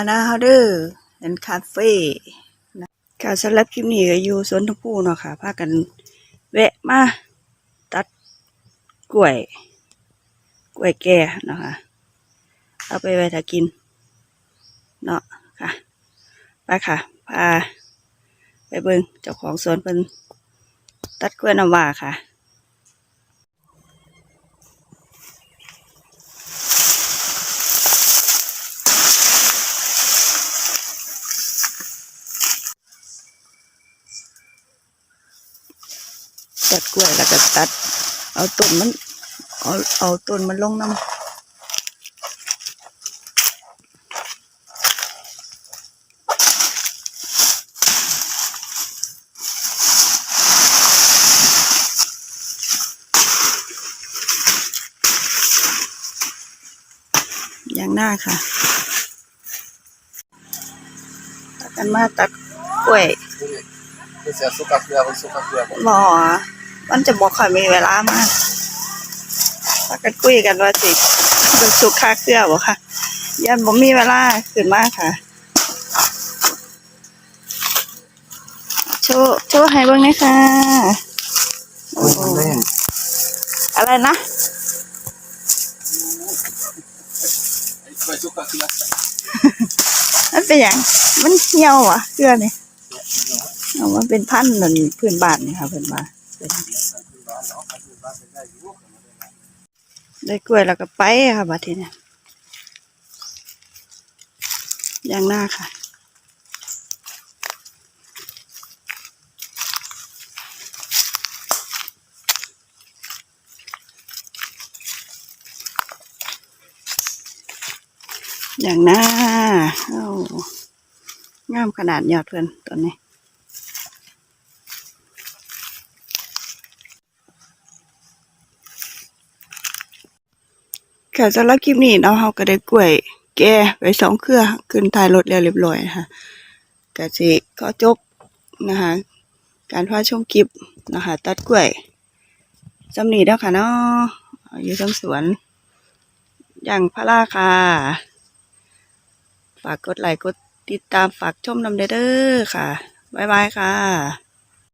อาณาเฮาเดอร์เป็นคาเฟ่ค่ะสำหรับคลิปนี้ก็อยู่สวนทพูเนาะค่ะพากันแวะมาตัดกล้วย กล้วยแก่เนาะค่ะเอาไปไว้ถ้ากิน เนาะค่ะไปค่ะ พา ไปเบิ่งเจ้าของสวนเพิ่นตัดกล้วยน้ำว้าค่ะ ตัดกล้วยแล้วก็ตัด เอาต้นมันเอาเอาต้นมันลงน้ำอย่างหน้าค่ะตัดกันมาตัดกล้วยคือเสียสุขเกลือเป็นสุขเกลือบ่หมอ มันจะบอกค่อยมีเวลามากพากันคุยกันว่าสิเป็นสุขค่าเครือบ่ค่ะยันผมมีเวลาขึ้นมากค่ะ โชว์โชว์ให้เบิ่งหน่อยค่ะ อะไรนะอมันเป็นอย่างมันเหี่ยวอะเครือนี่เอามันเป็นพันธุ์นั่นพื้นบ้านนี่ค่ะเพิ่อนมาน ได้กล้วยแล้วก็ไปค่ะบัดทีเนี้ยอย่างหน้าค่ะอย่างหน้า เอ้างามขนาดยอดเพื่อนตัวนี้ ค่ะสำหรับคลิปนี้เนาะเราก็ได้กล้วยแก่ไว้สองเครือขึ้นท้ายรถแล้วเรียบร้อยนะคะก็สิขอจบนะคะการพาชมคลิปนะคะตัดกล้วยจำนี้แล้วค่ะเนาะอยู่ทั้งสวนอย่างพระราคาฝากกดไลค์กดติดตามฝากชมนำเด้อค่ะ บ๊ายบายค่ะ